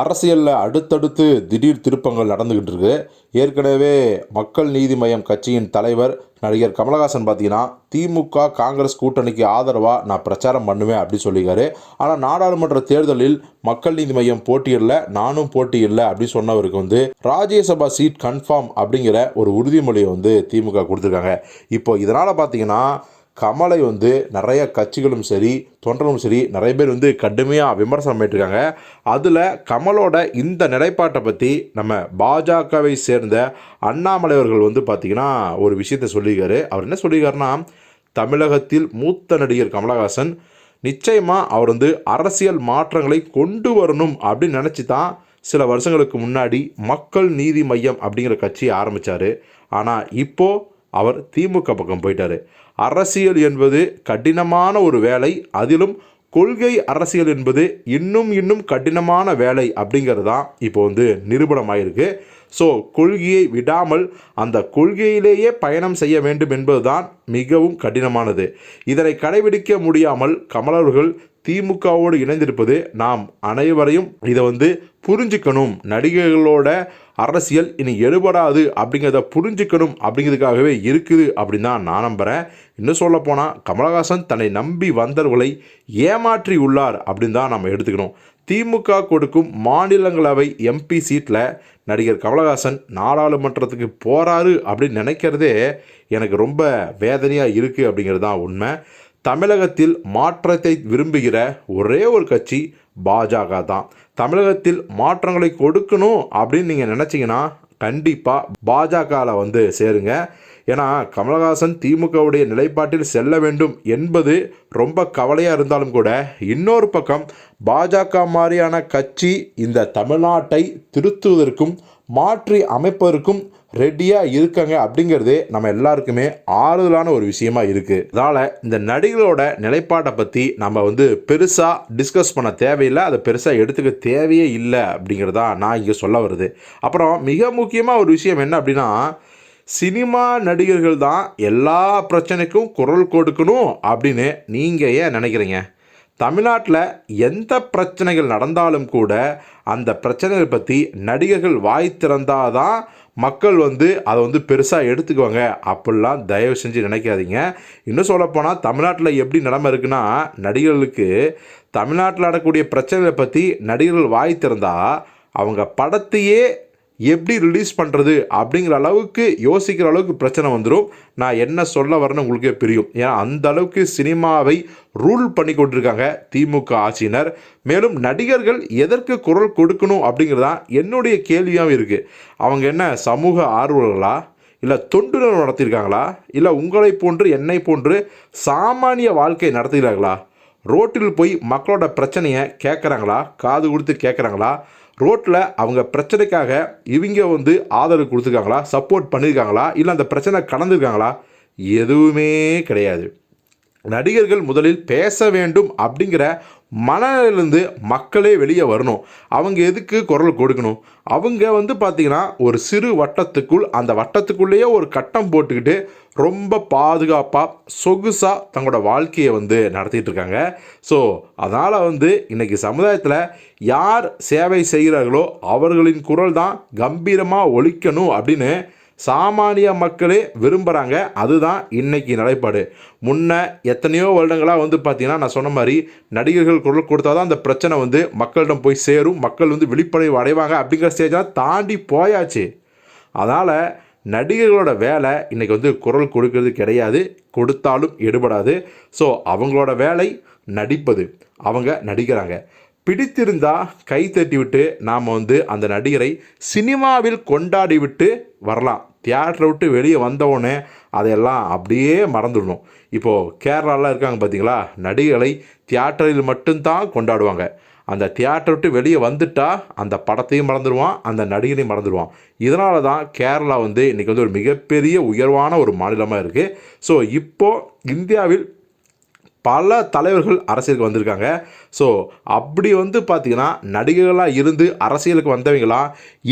அரசியலில் அடுத்தடுத்து திடீர் திருப்பங்கள் நடந்துக்கிட்டு இருக்கு ஏற்கனவே மக்கள் நீதி மய்யம் கட்சியின் தலைவர் நடிகர் கமலஹாசன் பார்த்தீங்கன்னா திமுக காங்கிரஸ் கூட்டணிக்கு ஆதரவாக நான் பிரச்சாரம் பண்ணுவேன் அப்படின்னு சொல்லியிருக்காரு. ஆனால் நாடாளுமன்ற தேர்தலில் மக்கள் நீதி மையம் போட்டியிடல நானும் போட்டியிடல அப்படின்னு சொன்னவருக்கு வந்து ராஜ்யசபா சீட் கன்ஃபார்ம் அப்படிங்கிற ஒரு உறுதிமொழியை வந்து திமுக கொடுத்துருக்காங்க. இப்போ இதனால் பார்த்தீங்கன்னா கமலை வந்து நிறைய கட்சிகளும் சரி தொண்டர்களும் சரி நிறைய பேர் வந்து கடுமையாக விமர்சனம் பண்ணிட்டுருக்காங்க. அதில் கமலோட இந்த நிலைப்பாட்டை பற்றி நம்ம பாஜகவை சேர்ந்த அண்ணாமலை அவர்கள் வந்து பார்த்திங்கன்னா ஒரு விஷயத்தை சொல்லியிருக்காரு. அவர் என்ன சொல்லியிருக்காருன்னா தமிழகத்தில் மூத்த நடிகர் கமலஹாசன் நிச்சயமாக அவர் வந்து அரசியல் மாற்றங்களை கொண்டு வரணும் அப்படின்னு நினச்சி தான் சில வருஷங்களுக்கு முன்னாடி மக்கள் நீதி மையம் அப்படிங்கிற கட்சியை ஆரம்பித்தார் ஆனால் இப்போது அவர் திமுக பக்கம் போயிட்டார். அரசியல் என்பது கடினமான ஒரு வேலை. அதிலும் கொள்கை அரசியல் என்பது இன்னும் இன்னும் கடினமான வேலை அப்படிங்கிறது தான் இப்போ வந்து நிரூபணமாயிருக்கு. ஸோ கொள்கையை விடாமல் அந்த கொள்கையிலேயே பயணம் செய்ய வேண்டும் என்பதுதான் மிகவும் கடினமானது. இதனை கடைபிடிக்க முடியாமல் கமலர்கள் திமுகவோடு இணைந்திருப்பது நாம் அனைவரையும் இதை வந்து புரிஞ்சுக்கணும். நடிகர்களோட அரசியல் இனி எடுபடாது அப்படிங்கிறத புரிஞ்சுக்கணும் அப்படிங்கிறதுக்காகவே இருக்குது அப்படின்னு தான் நான் நம்புகிறேன் இன்னும் சொல்ல போனால் கமலஹாசன் தன்னை நம்பி வந்தவர்களை ஏமாற்றி உள்ளார் அப்படின்னு தான் நம்ம எடுத்துக்கணும். திமுக கொடுக்கும் மாநிலங்களவை எம்பி சீட்டில் நடிகர் கமலஹாசன் நாடாளுமன்றத்துக்கு போகிறாரு அப்படின்னு நினைக்கிறதே எனக்கு ரொம்ப வேதனையாக இருக்குது அப்படிங்கிறது தான் உண்மை. தமிழகத்தில் மாற்றத்தை விரும்புகிற ஒரே ஒரு கட்சி பாஜக தான். தமிழகத்தில் மாற்றங்களை கொடுக்கணும் அப்படின்னு நீங்கள் நினச்சிங்கன்னா கண்டிப்பாக பாஜகவில் வந்து சேருங்க. ஏன்னா கமலஹாசன் திமுகவுடைய நிலைப்பாட்டில் செல்ல வேண்டும் என்பது ரொம்ப கவலையாக இருந்தாலும் கூட இன்னொரு பக்கம் பாஜக மாதிரியான கட்சி இந்த தமிழ்நாட்டை திருத்துவதற்கும் மாற்றி அமைப்பதற்கும் ரெடியாக இருக்காங்க அப்படிங்கிறதே நம்ம எல்லாருக்குமே ஆறுதலான ஒரு விஷயமா இருக்குது அதனால் இந்த நடிகரோட நிலைப்பாட்டை பற்றி நம்ம வந்து பெருசாக டிஸ்கஸ் பண்ண தேவையில்லை. அதை பெருசாக எடுத்துக்க தேவையே இல்லை அப்படிங்கிறதா நான் இங்கே சொல்ல வருது. அப்புறம் மிக முக்கியமாக ஒரு விஷயம் என்ன அப்படின்னா சினிமா நடிகர்கள் தான் எல்லா பிரச்சனைக்கும் குரல் கொடுக்கணும் அப்படின்னு நீங்கள் ஏன் நினைக்கிறீங்க? தமிழ்நாட்டில் எந்த பிரச்சனைகள் நடந்தாலும் கூட அந்த பிரச்சனைகள் பற்றி நடிகர்கள் வாய் திறந்தாதான் மக்கள் வந்து அதை வந்து பெருசாக எடுத்துக்குவாங்க. அப்படிலாம் தயவு செஞ்சு நினைக்காதீங்க. இன்னும் சொல்லப்போனால் தமிழ்நாட்டில் எப்படி நிலமை இருக்குன்னா நடிகர்களுக்கு தமிழ்நாட்டில் நடக்கக்கூடிய பிரச்சனைகளை பற்றி நடிகர்கள் வாய் திறந்தால் அவங்க படத்தையே எப்படி ரிலீஸ் பண்ணுறது அப்படிங்கிற அளவுக்கு யோசிக்கிற அளவுக்கு பிரச்சனை வந்துடும் நான் என்ன சொல்ல வரேன்னு உங்களுக்கே புரியும். ஏன்னா அந்த அளவுக்கு சினிமாவை ரூல் பண்ணி கொண்டிருக்காங்க திமுக ஆட்சியினர். மேலும் நடிகர்கள் எதற்கு குரல் கொடுக்கணும் அப்படிங்கிறது தான் என்னுடைய கேள்வியாகவும் இருக்குது அவங்க என்ன சமூக ஆர்வலர்களா? இல்லை தொண்டுநர் நடத்தியிருக்காங்களா? இல்லை உங்களை போன்று என்னை போன்று சாமானிய வாழ்க்கை நடத்துகிறார்களா? ரோட்டில் போய் மக்களோட பிரச்சனையை கேட்குறாங்களா? காது கொடுத்து கேட்குறாங்களா? ரோட்டில் அவங்க பிரச்சனைக்காக இவங்க வந்து ஆதரவு கொடுத்துருக்காங்களா? சப்போர்ட் பண்ணியிருக்காங்களா இல்லை அந்த பிரச்சனை கலந்துருக்காங்களா எதுவுமே கிடையாது. நடிகர்கள் முதலில் பேச வேண்டும் அப்படிங்கிற மனநிலிருந்து மக்களே வெளியே வரணும். அவங்க எதுக்கு குரல் கொடுக்கணும்? அவங்க வந்து பார்த்திங்கன்னா ஒரு சிறு வட்டத்துக்குள் அந்த வட்டத்துக்குள்ளேயே ஒரு கட்டம் போட்டுக்கிட்டு ரொம்ப பாதுகாப்பாக சொகுசாக தங்களோட வாழ்க்கையை வந்து நடத்திட்டு இருக்காங்க. ஸோ அதனால் வந்து இன்றைக்கி சமுதாயத்தில் யார் சேவை செய்கிறார்களோ அவர்களின் குரல் தான் கம்பீரமாக ஒழிக்கணும் அப்படின்னு சாமானிய மக்களே விரும்புகிறாங்க அதுதான் இன்னைக்கு நிலைப்பாடு. முன்ன எத்தனையோ வருடங்களாக வந்து பார்த்திங்கன்னா நான் சொன்ன மாதிரி நடிகர்கள் குரல் கொடுத்தா தான் அந்த பிரச்சனை வந்து மக்களிடம் போய் சேரும். மக்கள் வந்து விழிப்புணர்வு அடைவாங்க அப்படிங்கிற ஸ்டேஜாக தாண்டி போயாச்சு. அதனால் நடிகர்களோட வேலை இன்றைக்கி வந்து குரல் கொடுக்கறது கிடையாது. கொடுத்தாலும் எடுபடாது. ஸோ அவங்களோட வேலை நடிப்பது. அவங்க நடிக்கிறாங்க. பிடித்திருந்தால் கை தட்டி விட்டு நாம் வந்து அந்த நடிகரை சினிமாவில் கொண்டாடி விட்டு வரலாம். தியேட்டரை விட்டு வெளியே வந்தவுடனே அதையெல்லாம் அப்படியே மறந்துடணும். இப்போது கேரளாலாம் இருக்காங்க பார்த்தீங்களா நடிகளை தியேட்டரில் மட்டும்தான் கொண்டாடுவாங்க. அந்த தியேட்டர் விட்டு வெளியே வந்துட்டா அந்த படத்தையும் மறந்துடுவான் அந்த நடிகனையும் மறந்துடுவான். இதனால தான் கேரளா வந்து இன்றைக்கி வந்து ஒரு மிகப்பெரிய உயர்வான ஒரு மாநிலமாக இருக்குது ஸோ இப்போது இந்தியாவில் பல தலைவர்கள் அரசியலுக்கு வந்திருக்காங்க. ஸோ அப்படி வந்து பார்த்திங்கன்னா நடிகர்களாக இருந்து அரசியலுக்கு வந்தவங்களாம்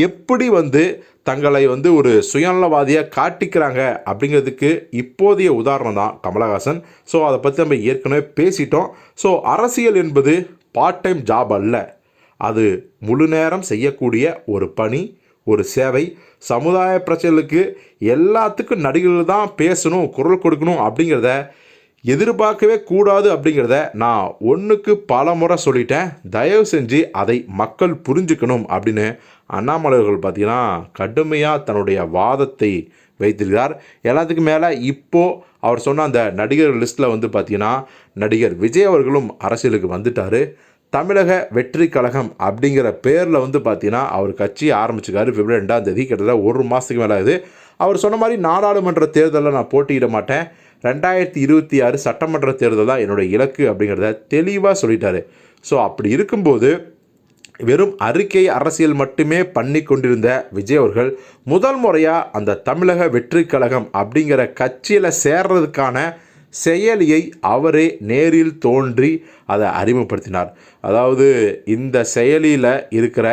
எப்படி வந்து தங்களை வந்து ஒரு சுயநலவாதியாக காட்டிக்கிறாங்க அப்படிங்கிறதுக்கு இப்போதைய உதாரணம் தான் கமலஹாசன். ஸோ அதை பற்றி நம்ம ஏற்கனவே பேசிட்டோம். ஸோ அரசியல் என்பது பார்ட் டைம் ஜாப் அல்ல. அது முழு நேரம் செய்யக்கூடிய ஒரு பணி ஒரு சேவை. சமுதாய பிரச்சனைகளுக்கு எல்லாத்துக்கும் நடிகர்கள் தான் பேசணும் குரல் கொடுக்கணும் அப்படிங்கிறத எதிர்பார்க்கவே கூடாது அப்படிங்கிறத நான் ஒன்றுக்கு பல முறை சொல்லிட்டேன். தயவு செஞ்சு அதை மக்கள் புரிஞ்சுக்கணும் அப்படின்னு அண்ணாமலையர்கள் பார்த்தீங்கன்னா கடுமையாக தன்னுடைய வாதத்தை வைத்திருக்கிறார். எல்லாத்துக்கும் மேலே இப்போது அவர் சொன்ன அந்த நடிகர் லிஸ்ட்டில் வந்து பார்த்தீங்கன்னா நடிகர் விஜய் அவர்களும் அரசியலுக்கு வந்துட்டார். தமிழக வெற்றி கழகம் அப்படிங்கிற பேரில் வந்து பார்த்தீங்கன்னா அவர் கட்சி ஆரம்பிச்சுக்காரு பிப்ரவரி ரெண்டாம் தேதி கிட்டத்தட்ட ஒரு மாதத்துக்கு மேலே ஆகுது. அவர் சொன்ன மாதிரி நாடாளுமன்ற தேர்தலில் நான் போட்டியிட மாட்டேன். ரெண்டாயிரத்தி இருபத்தி ஆறு சட்டமன்ற தேர்தல் தான் என்னுடைய இலக்கு அப்படிங்கிறத தெளிவாக சொல்லிட்டாரு. ஸோ அப்படி இருக்கும்போது வெறும் அறிக்கை அரசியல் மட்டுமே பண்ணி கொண்டிருந்த விஜய் அவர்கள் முதல் முறையாக அந்த தமிழக வெற்றி கழகம் அப்படிங்கிற கட்சியில் சேர்றதுக்கான செயலியை அவரே நேரில் தோன்றி அதை அறிமுகப்படுத்தினார். அதாவது இந்த செயலியில் இருக்கிற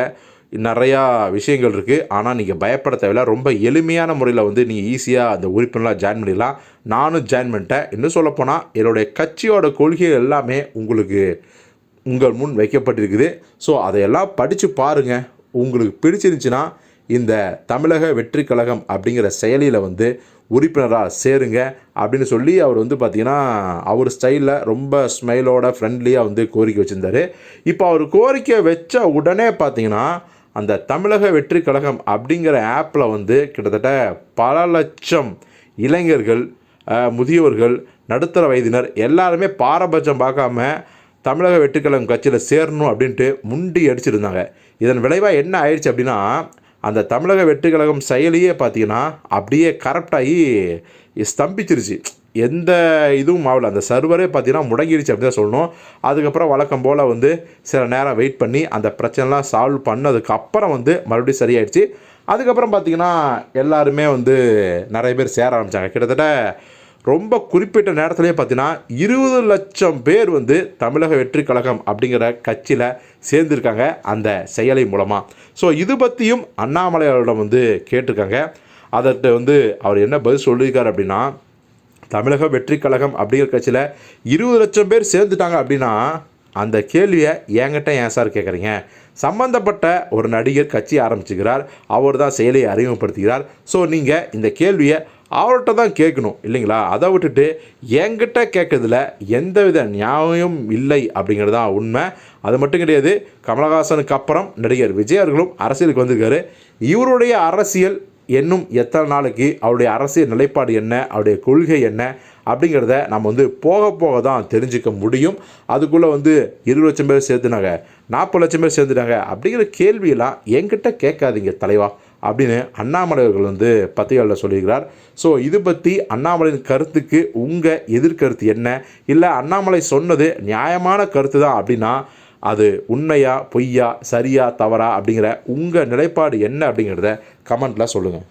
நிறையா விஷயங்கள் இருக்குது ஆனால் நீங்கள் பயப்பட தேவையில்ல. ரொம்ப எளிமையான முறையில் வந்து நீங்கள் ஈஸியாக அந்த உறுப்பினராக ஜாயின் பண்ணிடலாம். நானும் ஜாயின் பண்ணிட்டேன். இன்னும் சொல்லப்போனால் என்னுடைய கட்சியோட கொள்கைகள் எல்லாமே உங்களுக்கு உங்கள் முன் வைக்கப்பட்டிருக்குது. ஸோ அதையெல்லாம் படித்து பாருங்கள் உங்களுக்கு பிடிச்சிருந்துச்சின்னா இந்த தமிழக வெற்றி கழகம் அப்படிங்கிற செயலியில் வந்து உறுப்பினராக சேருங்க. அப்படின்னு சொல்லி அவர் வந்து பார்த்திங்கன்னா அவர் ஸ்டைலில் ரொம்ப ஸ்மைலோட ஃப்ரெண்ட்லியாக வந்து கோரிக்கை வச்சுருந்தாரு. இப்போ அவர் கோரிக்கை வச்ச உடனே பார்த்தீங்கன்னா அந்த தமிழக வெற்றி கழகம் அப்படிங்கிற ஆப்பில் வந்து கிட்டத்தட்ட பல லட்சம் இளைஞர்கள் முதியோர்கள் நடுத்தர வயதினர் எல்லாருமே பாரபட்சம் பார்க்காம தமிழக வெற்றிக்கழகம் கட்சியில் சேரணும் அப்படின்ட்டு முண்டி அடிச்சிருந்தாங்க. இதன் விளைவாக என்ன ஆயிடுச்சு அப்படின்னா அந்த தமிழக வெற்றிக்கழகம் செயலியே பார்த்தீங்கன்னா அப்படியே கரெக்டாகி ஸ்தம்பிச்சிருச்சு. எந்த இதுவும் ஆகல. அந்த சர்வரே பார்த்தீங்கன்னா முடங்கிடுச்சு அப்படின்னு தான் சொல்லணும். அதுக்கப்புறம் வழக்கம் போல் வந்து சில நேரம் வெயிட் பண்ணி அந்த பிரச்சனைலாம் சால்வ் பண்ணதுக்கு அப்புறம் வந்து மறுபடியும் சரியாயிடுச்சு. அதுக்கப்புறம் பார்த்தீங்கன்னா எல்லாருமே வந்து நிறைய பேர் சேர ஆரம்பித்தாங்க கிட்டத்தட்ட ரொம்ப குறிப்பிட்ட நேரத்துலேயே பார்த்தீங்கன்னா இருபது லட்சம் பேர் வந்து தமிழக வெற்றி கழகம் அப்படிங்கிற கட்சியில் சேர்ந்துருக்காங்க அந்த செயலை மூலமாக ஸோ இது பற்றியும் அண்ணாமலை அவரிடம் வந்து கேட்டிருக்காங்க. அதற்கு வந்து அவர் என்ன பதில் சொல்லியிருக்காரு அப்படின்னா தமிழக வெற்றி கழகம் அப்படிங்கிற கட்சியில் இருபது லட்சம் பேர் சேர்ந்துட்டாங்க அப்படின்னா அந்த கேள்வியை என்கிட்ட ஏன் சார் கேட்குறீங்க. சம்பந்தப்பட்ட ஒரு நடிகர் கட்சி ஆரம்பிச்சுக்கிறார். அவர் தான் செயலியை அறிமுகப்படுத்துகிறார். ஸோ நீங்கள் இந்த கேள்வியை அவர்கிட்ட தான் கேட்கணும் இல்லைங்களா? அதை விட்டுட்டு என்கிட்ட கேட்கறதுல எந்தவித நியாயம் இல்லை அப்படிங்கிறது தான் உண்மை. அது மட்டும் கிடையாது கமலஹாசனுக்கு அப்புறம் நடிகர் விஜய் அவர்களும் அரசியலுக்கு வந்திருக்காரு. இவருடைய அரசியல் இன்னும் எத்தனை நாளைக்கு அவருடைய அரசியல் நிலைப்பாடு என்ன அவருடைய கொள்கை என்ன அப்படிங்கிறத நம்ம வந்து போக போக தான் தெரிஞ்சுக்க முடியும். அதுக்குள்ளே வந்து இருபது லட்சம் பேர் சேர்த்துனாங்க நாற்பது லட்சம் பேர் சேர்த்துட்டாங்க அப்படிங்கிற கேள்வியெல்லாம் என்கிட்ட கேட்காதீங்க தலைவா அப்படின்னு அண்ணாமலை அவர்கள் வந்து பத்திரிகையாளர் சொல்லியிருக்கிறார். ஸோ இது பற்றி அண்ணாமலையின் கருத்துக்கு உங்கள் எதிர்கருத்து என்ன? இல்லை அண்ணாமலை சொன்னது நியாயமான கருத்து தான் அப்படின்னா அது உண்மையா பொய்யா சரியா தவறா அப்படிங்கிற உங்கள் நிலைப்பாடு என்ன அப்படிங்கிறத கமெண்ட்டில் சொல்லுங்கள்